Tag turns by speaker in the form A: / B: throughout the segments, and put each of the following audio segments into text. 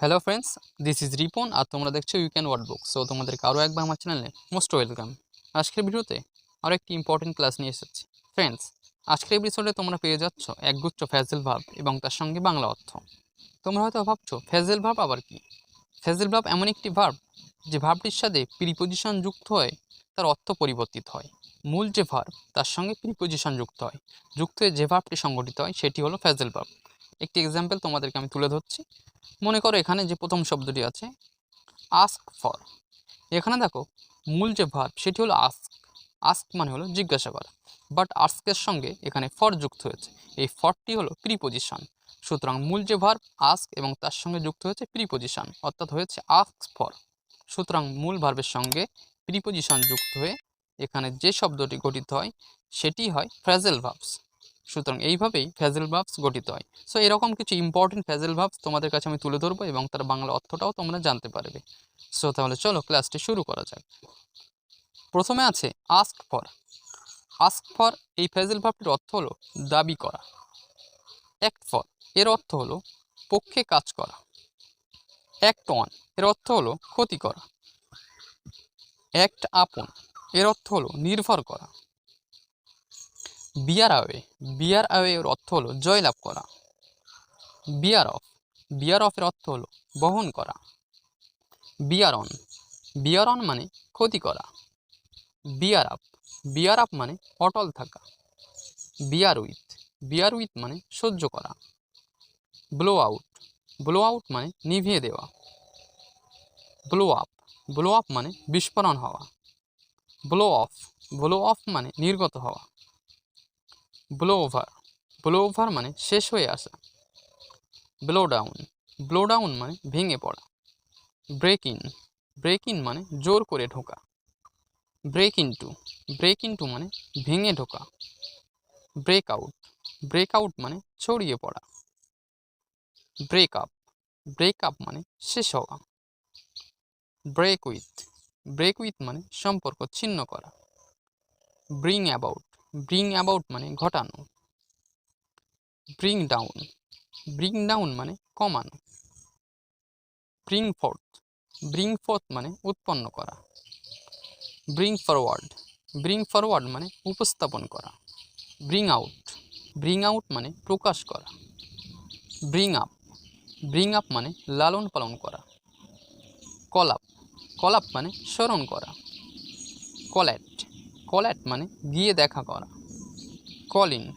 A: Hello friends this is Ripon আর তোমরা দেখছ you can word book so তোমাদেরকে আরও একবার আমার চ্যানেলে মোস্ট ওয়েলকাম আজকের ভিডিওতে আরও একটি ইম্পর্টেন্ট ক্লাস নিয়ে এসেছি। ফ্রেন্ডস আজকের এপিসোডে তোমরা পেয়ে যাচ্ছ একগুচ্ছ ফ্যাজেল ভাব এবং তার সঙ্গে বাংলা অর্থ। তোমরা হয়তো ভাবছ ফ্যাজেল ভাব আবার কি? ফ্যাজেল ভাব এমন একটি ভার্ব যে ভাবটির সাথে প্রিপোজিশন যুক্ত হয়ে তার অর্থ পরিবর্তিত হয়। মূল যে ভার্ব তার সঙ্গে প্রিপোজিশন যুক্ত হয়। যুক্ত হয়ে যে ভাবটি সংগঠিত হয়, সেটি হলো ফ্যাজেল ভাব একটি এক্সাম্পল তোমাদেরকে আমি তুলে ধরছি। মনে করো এখানে যে প্রথম শব্দটি আছে আস্ক ফর এখানে দেখো, মূল যে ভার্ব সেটি হলো আস্ক আস্ক মানে হলো জিজ্ঞাসা করা বাট আস্কের সঙ্গে এখানে ফর যুক্ত হয়েছে। এই ফরটি হলো প্রিপোজিশন সুতরাং মূল যে ভার্ব আস্ক এবং তার সঙ্গে যুক্ত হয়েছে প্রিপোজিশন অর্থাৎ হয়েছে আস্ক ফর সুতরাং মূল ভার্বের সঙ্গে প্রিপোজিশন যুক্ত হয়ে এখানে যে শব্দটি গঠিত হয় সেটি হয় ফ্রেজেল ভার্বস সুতরাং এইভাবেই ফ্যাজেল ভার্বস গঠিত হয়। সো এরকম কিছু ইম্পর্টেন্ট ফ্যাজেল ভার্বস তোমাদের কাছে আমি তুলে ধরবো এবং তার বাংলা অর্থটাও তোমরা জানতে পারবে। সো তাহলে চলো ক্লাসটি শুরু করা যাক। প্রথমে আছে আস্ক ফর আস্ক ফর এই ফ্যাজেল ভার্বটির অর্থ হলো দাবি করা। অ্যাক্ট ফর এর অর্থ হলো পক্ষে কাজ করা। অ্যাক্ট অন এর অর্থ হলো ক্ষতি করা। অ্যাক্ট আপন এর অর্থ হলো নির্ভর করা। বিয়ার আওয়ে। বিয়ার আওয়ে এর অর্থ হলো জয়লাভ করা। বিয়ার অফ। বিয়ার অফের অর্থ হলো বহন করা। বিয়ার অন। বিয়ার অন মানে ক্ষতি করা। বিয়ার আপ। বিয়ার আপ মানে অটল থাকা। বিয়ার উইথ। বিয়ার উইথ মানে সহ্য করা। Blow out. ব্লো আউট মানে নিভিয়ে দেওয়া। Blow up. ব্লো আপ মানে বিস্ফোরণ হওয়া। Blow of. ব্লো অফ মানে নির্গত হওয়া। ব্লো ওভার ব্লো ওভার মানে শেষ হয়ে আসা। ব্লো ডাউন ব্লো ডাউন মানে ভেঙে পড়া। ব্রেক ইন ব্রেক ইন মানে জোর করে ঢোকা। ব্রেক ইনটু ব্রেক ইনটু মানে ভেঙে ঢোকা। ব্রেক আউট ব্রেক আউট মানে ছড়িয়ে পড়া। ব্রেক আপ ব্রেক আপ মানে শেষ হওয়া। ব্রেক উইথ ব্রেক উইথ মানে সম্পর্ক ছিন্ন করা। ব্রিং অ্যাবাউট ব্রিং অ্যাবাউট মানে ঘটানো। ব্রিং ডাউন ব্রিং ডাউন মানে কমানো। ব্রিং ফোর্থ ব্রিং ফোর্থ মানে উৎপন্ন করা। ব্রিং ফরওয়ার্ড ব্রিং ফরওয়ার্ড মানে উপস্থাপন করা। ব্রিং আউট ব্রিং আউট মানে প্রকাশ করা। ব্রিং আপ ব্রিং আপ মানে লালন পালন করা। কলাপ কলাপ মানে স্মরণ করা। কল্যাট কল্যাট মানে গিয়ে দেখা করা। কল ইন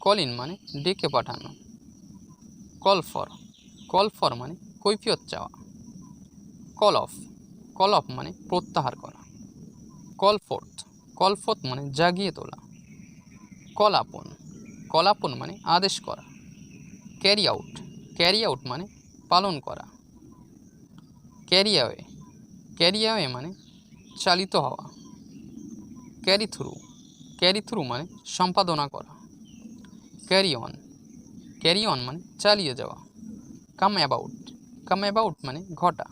A: কল ইন মানে ডেকে পাঠানো। কল ফর কল ফর মানে কৈফিয়ত চাওয়া। কল অফ কল অফ মানে প্রত্যাহার করা। কল ফোর্থ কল ফোর্থ মানে জাগিয়ে তোলা। কল আপন কল আপন মানে আদেশ করা। ক্যারি আউট ক্যারি আউট মানে পালন করা। ক্যারি অ্যাওয়ে ক্যারি অ্যাওয়ে মানে চালিত হওয়া। ক্যারি থ্রু ক্যারি থ্রু মানে সম্পাদনা করা। ক্যারি অন ক্যারি অন মানে চালিয়ে যাওয়া। কাম অ্যাবাউট কাম অ্যাবাউট মানে ঘটা।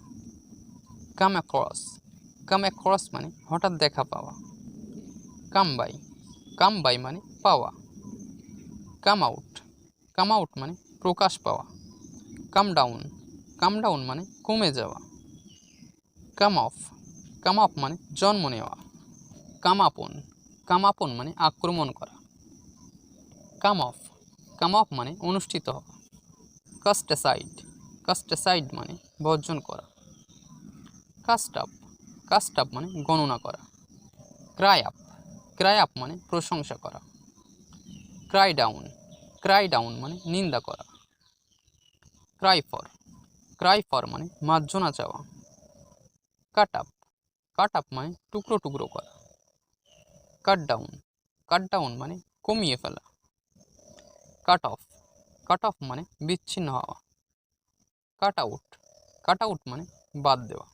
A: কাম অ্যাক্রস কাম অ্যাক্রস মানে হঠাৎ দেখা পাওয়া। কাম বাই কাম বাই মানে পাওয়া। কাম আউট কাম আউট মানে প্রকাশ পাওয়া। কাম ডাউন কাম ডাউন মানে কমে যাওয়া। কাম অফ কাম অফ মানে জন্ম নেওয়া। কামাপন কামাপন মানে আক্রমণ করা। কাম অফ কাম অফ মানে অনুষ্ঠিত হওয়া। কাস্টাসাইড কাস্টাসাইড মানে বর্জন করা। কাস্ট আপ কাস্ট আপ মানে গণনা করা। ক্রাই আপ ক্রাই আপ মানে প্রশংসা করা। ক্রাই ডাউন ক্রাই ডাউন মানে নিন্দা করা। ক্রাই ফর ক্রাই ফর মানে মার্জনা চাওয়া। কাট আপ কাট আপ মানে টুকরো টুকরো করা। কাট ডাউন কাট ডাউন মানে কমিয়ে ফেলা। কাট অফ কাট অফ মানে বিচ্ছিন্ন হওয়া। কাট আউট কাট আউট মানে বাদ দেওয়া।